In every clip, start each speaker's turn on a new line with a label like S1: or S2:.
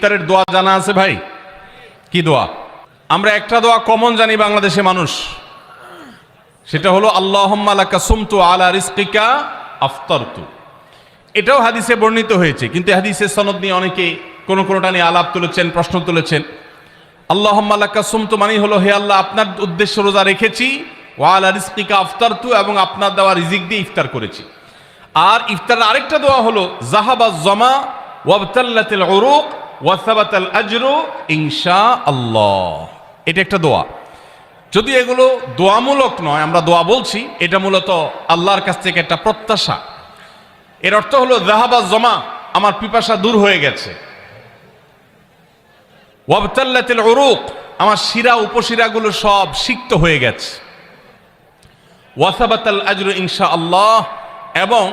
S1: ইফতারের দোয়া জানা আছে ভাই? কি দোয়া? আমরা একটা দোয়া কমন জানি বাংলাদেশে মানুষ। সেটা হলো, আল্লাহুম্মা লাকা সুমতু আলা রিজকিকা আফতারতু। এটাও হাদিসে বর্ণিত হয়েছে, কিন্তু হাদিসের সনদ নিয়ে অনেকে কোনো কোনোটা নিয়ে আলাপ তুলেছেন, প্রশ্ন তুলেছেন। আল্লাহুম্মা লাকা সুমতু মানে হলো, হে আল্লাহ, আপনার উদ্দেশ্য রোজা রেখেছি, ওয়া আলা রিজকিকা আফতারতু এবং আপনার দেওয়া রিজিক দিয়ে ইফতার করেছি। আর ইফতারের আরেকটা দোয়া হলো, জাহাবা জমা ওয়াবতাল্লাতিল উরুক ওয়াসাবাতাল আজরু ইনশা আল্লাহ এটা একটা দোয়া। যদি এগুলো দোয়ামূলক নয়, আমরা দোয়া বলছি, এটা মূলত আল্লাহর কাছ থেকে একটা প্রত্যাশা। এর অর্থ হলো জাহাবা জমা, আমার পিপাসা দূর হয়ে গেছে। ওয়াবতাল্লাতিল উরুক, আমার শিরা, উপশিরাগুলো সব সিক্ত হয়ে গেছে। ওয়াসাবাতাল আজরু ইনশা আল্লাহ এবং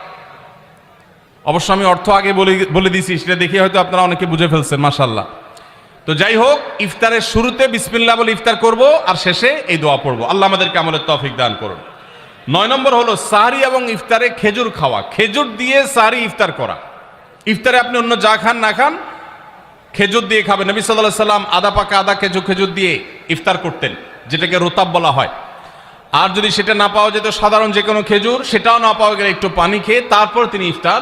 S1: অবশ্য আমি অর্থ আগে বলে বলে দিছি সেটা দেখে হয়তো আপনারা অনেকে বুঝে ফেলছেন মাশাল্লাহ তো যাই হোক, ইফতারের শুরুতে বিসমিল্লা বলে ইফতার করব, আর শেষে এই দোয়া পড়ব। আল্লাহ আমাদেরকে আমলের তফিক দান করুন। নয় নম্বর হলো সাহারি এবং ইফতারে খেজুর খাওয়া। খেজুর দিয়ে সাহারি ইফতার করা। ইফতারে আপনি অন্য যা খান, না খান, খেজুর দিয়ে খাবেন। নবী সাল্লাহ সাল্লাম আদা পাকা আদা খেজুর খেজুর দিয়ে ইফতার করতেন, যেটাকে রোতাব বলা হয়। আর যদি সেটা না পাওয়া যেত, সাধারণ যে কোনো খেজুর, সেটাও না পাওয়া গেলে একটু পানি খেয়ে তারপর তিনি ইফতার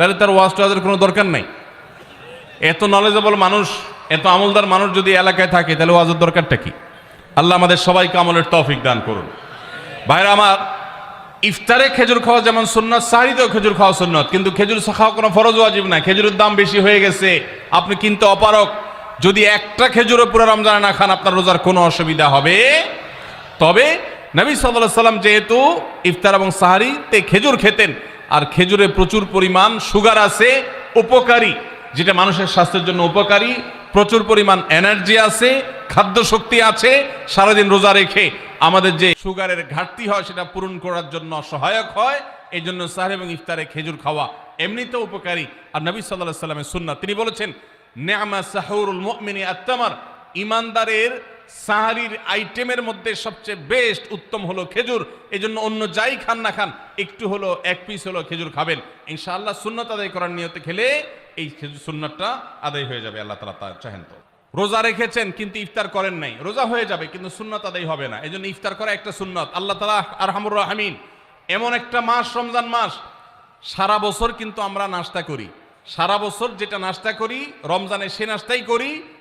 S1: তাহলে তার ওয়াজ টোয়াজের কোনো দরকার নাই। এত নলেজেবল মানুষ, এত আমলদার মানুষ যদি এলাকায় থাকে, তাহলে ওয়াজের দরকারটা কি? আল্লাহ আমাদের সবাইকে আমলের তৌফিক দান করুন। ভাইরা আমার, ইফতারে খেজুর খাওয়া যেমন সুন্নত সারিতেও খেজুর খাওয়া সুন্নত, কিন্তু খেজুর খাওয়া কোনো ফরজ ওয়াজিব না। খেজুরের দাম বেশি হয়ে গেছে, আপনি কিনতে অপারক যদি একটা খেজুরও পুরো রমজানে না খান, আপনার রোজার কোনো অসুবিধা হবে। তবে নবী সাল্লাহ সাল্লাম যেহেতু ইফতার এবং সাহারিতে খেজুর খেতেন আর খেজুরে প্রচুর পরিমাণ, সুগার আছে, উপকারী। যেটা মানুষের স্বাস্থ্যের জন্য উপকারী, প্রচুর পরিমাণ এনার্জি আছে খাদ্য শক্তি আছে, সারাদিন রোজা রেখে আমাদের যে সুগারের ঘাটতি হয় সেটা পূরণ করার জন্য সহায়ক হয়, এই জন্য সাহারি এবং ইফতারে খেজুর খাওয়া এমনিতেও উপকারী। আর নবী সাল্লাহ সাল্লামের সুন্না তিনি বলেছেন নেয়ামা সাহুরুল মুমিনি আত্মামার ইমানদারের সাহারির আইটেমের মধ্যে সবচেয়ে বেস্ট উত্তম হলো খেজুর। এই জন্য অন্য যাই খান না খান, একটু হলো, এক পিস হলো খেজুর খাবেন। ইনশাআল্লাহ সুন্নত আদায় করার নিয়তে খেলে এই খেজুর সুন্নতটা আদায় হয়ে যাবে, আল্লাহ তালা তা চাহেন তো। রোজা রেখেছেন কিন্তু ইফতার করেন নাই। রোজা হয়ে যাবে কিন্তু সুন্নত আদায় হবে না। এই জন্য ইফতার করা একটা সুন্নত। আল্লাহ তালা আরহামুর রাহমিন, এমন একটা মাস, রমজান মাস, সারা বছর কিন্তু আমরা নাস্তা করি। সারা বছর যেটা নাস্তা করি রমজানে সে নাস্তাই করি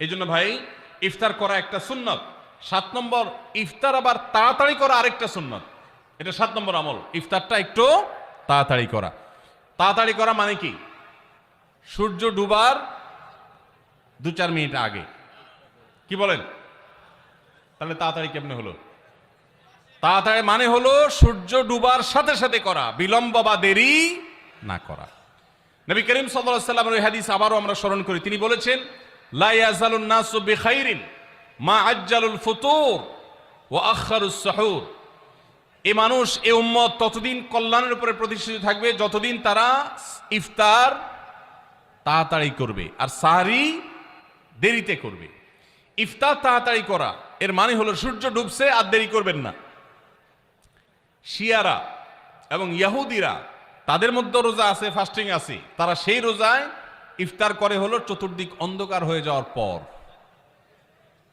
S1: এই জন্য ভাই, ইফতার করা একটা সুন্নত। সাত নম্বর, ইফতার আবার তাড়াতাড়ি করা আরেকটা সুন্নত। এটা সাত নম্বর আমল। ইফতারটা একটু তাড়াতাড়ি করা। তাড়াতাড়ি করা মানে কি? সূর্য ডুবার দু চার মিনিট আগে। কি বলেন? তাহলে তাড়াতাড়ি কেমনে হলো? তাড়াতাড়ি মানে হলো সূর্য ডুবার সাথে সাথে করা, বিলম্ব বা দেরি না করা। নবী করিম সাল্লাল্লাহু সাল্লামের হাদিস আবারও আমরা স্মরণ করি। তিনি বলেছেন মা আজ্জালুল ফুতুর ওয়া আখারুস এ মানুষ, এ উম্মত ততদিন কল্যাণের উপরে প্রতিষ্ঠিত থাকবে, যতদিন তারা ইফতার তাড়াতাড়ি করবে আর সাহারি দেরিতে করবে। ইফতার তাড়াতাড়ি করা, এর মানে হলো সূর্য ডুবছে আর দেরি করবেন না। শিয়ারা এবং ইয়াহুদিরা, তাদের মধ্যে রোজা আছে ফাস্টিং আছে, তারা সেই রোজায় ইফতার করে হলো চতুর্দিক অন্ধকার হয়ে যাওয়ার পর।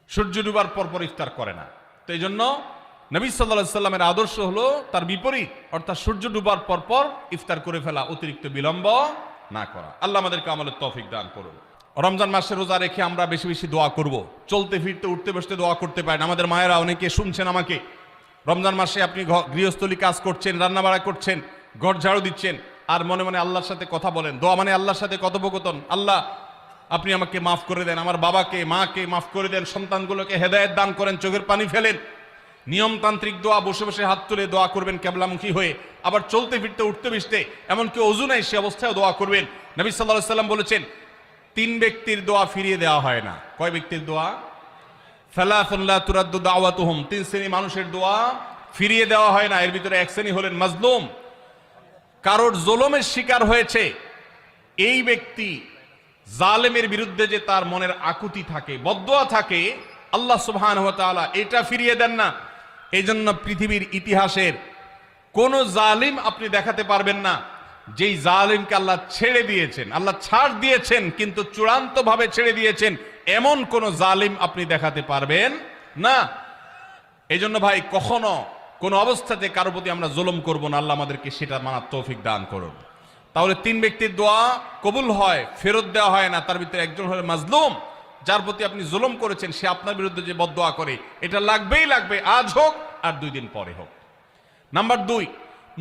S1: সূর্য ডুবার পর পর ইফতার করে না। তো এই জন্য নবী সাল্লাহ সাল্লামের আদর্শ হলো তার বিপরীত, অর্থাৎ সূর্য ডুবার পর পর ইফতার করে ফেলা অতিরিক্ত বিলম্ব না করা। আল্লাহ আমাদেরকে আমলের তফিক দান করুন। রমজান মাসে রোজা রেখে আমরা বেশি বেশি দোয়া করব। চলতে ফিরতে, উঠতে বসতে দোয়া করতে পারেন। আমাদের মায়েরা অনেকে শুনছেন আমাকে। রমজান মাসে আপনি গৃহস্থলী কাজ করছেন, রান্নাবাড়া করছেন, ঘর ঝাড়ু দিচ্ছেন। আর মনে মনে আল্লাহর সাথে কথা বলেন। দোয়া মানে আল্লাহর সাথে কথোপকথন। আল্লাহ, আপনি আমাকে মাফ করে দেন, আমার বাবাকে, মাকে মাফ করে দেন, সন্তানগুলোকে হেদায়েত দান করেন, চোখের পানি ফেলেন। নিয়মতান্ত্রিক দোয়া, বসে বসে হাত তুলে দোয়া করবেন কেবলামুখী হয়ে। আবার চলতে ফিরতে, উঠতে বিসতে এমনকি অজু নাই, সে অবস্থায় দোয়া করবেন। নবী সাল্লাহ সাল্লাম বলেছেন, তিন ব্যক্তির দোয়া ফিরিয়ে দেওয়া হয় না। কয় ব্যক্তির দোয়া? ফালাফুল্লাহ তুরাদ্দু দাওয়াতুহুম। তিন শ্রেণি মানুষের দোয়া ফিরিয়ে দেওয়া হয় না। এর ভিতরে এক শ্রেণি হলেন মাজলুম। কারোর জোলমের শিকার হয়েছে, এই ব্যক্তি জালেমের বিরুদ্ধে যে তার মনের আকুতি থাকে, বদোয়া থাকে, আল্লাহ সুবহান এটা ফিরিয়ে দেন না। এই জন্য পৃথিবীর ইতিহাসের কোন জালিম আপনি দেখাতে পারবেন না, যেই জালিমকে আল্লাহ ছেড়ে দিয়েছেন, আল্লাহ ছাড় দিয়েছেন, কিন্তু চূড়ান্ত ভাবে ছেড়ে দিয়েছেন, এমন কোন জালিম আপনি দেখাতে পারবেন না। এই জন্য ভাই, কখনো কোন অবস্থাতে কারও প্রতি আমরা জুলুম করব না, আল্লাহ আমাদেরকে সেটা মানার তৌফিক দান করুন। তাহলে তিন ব্যক্তির দোয়া কবুল হয়, ফেরত দেওয়া হয় না, তার ভিতরে একজন হলো মাজলুম, যার প্রতি আপনি জুলুম করেছেন, সে আপনার বিরুদ্ধে যে বদোয়া করে, এটা লাগবেই লাগবে, আজ হোক আর দুই দিন পরে হোক। নাম্বার দুই,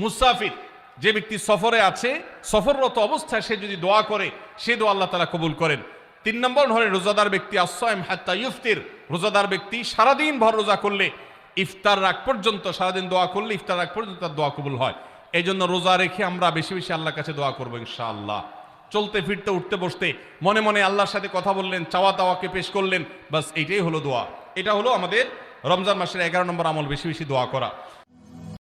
S1: মুসাফির, যে ব্যক্তি সফরে আছে, সফররত অবস্থায় সে যদি দোয়া করে, সে দোয়া আল্লাহ তালা কবুল করেন। তিন নম্বর হলে রোজাদার ব্যক্তি আসাইম হাত্তা ইফতির রোজাদার ব্যক্তি সারাদিন ভর রোজা করলে ইফতার রাগ পর্যন্ত, সারাদিন দোয়া করলে ইফতার রাগ পর্যন্ত তার দোয়া কবুল হয়। এই জন্য রোজা রেখে আমরা বেশি বেশি আল্লাহর কাছে দোয়া করব ইনশাআল্লাহ। চলতে ফিরতে উঠতে বসতে মনে মনে আল্লাহর সাথে কথা বললেন, চাওয়া তাওয়াকে পেশ করলেন বাস এইটাই হলো দোয়া। এটা হলো আমাদের রমজান মাসের এগারো নম্বর আমল, বেশি বেশি দোয়া করা।